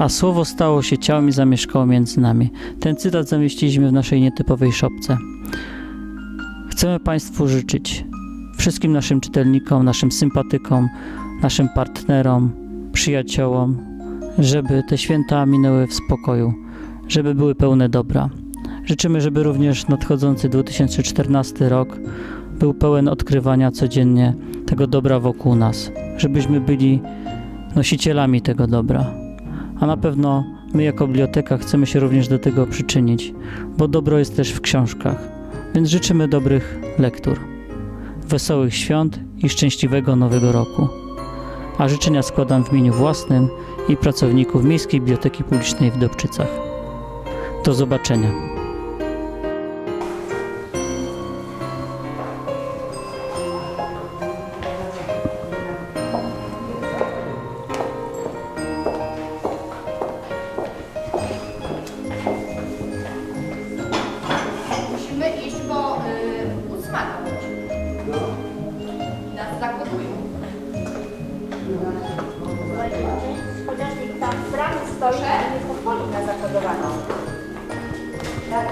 a słowo stało się ciałem i zamieszkało między nami. Ten cytat zamieściliśmy w naszej nietypowej szopce. Chcemy Państwu życzyć, wszystkim naszym czytelnikom, naszym sympatykom, naszym partnerom, przyjaciołom, żeby te święta minęły w spokoju, żeby były pełne dobra. Życzymy, żeby również nadchodzący 2014 rok był pełen odkrywania codziennie tego dobra wokół nas, żebyśmy byli nosicielami tego dobra. A na pewno my jako biblioteka chcemy się również do tego przyczynić, bo dobro jest też w książkach. Więc życzymy dobrych lektur, wesołych świąt i szczęśliwego nowego roku. A życzenia składam w imieniu własnym i pracowników Miejskiej Biblioteki Publicznej w Dobczycach. Do zobaczenia. Po y, ósmaną. Nas zakodują. Ponieważ tam w bramie stoi i nie pozwoli na zakodowanie. Tak,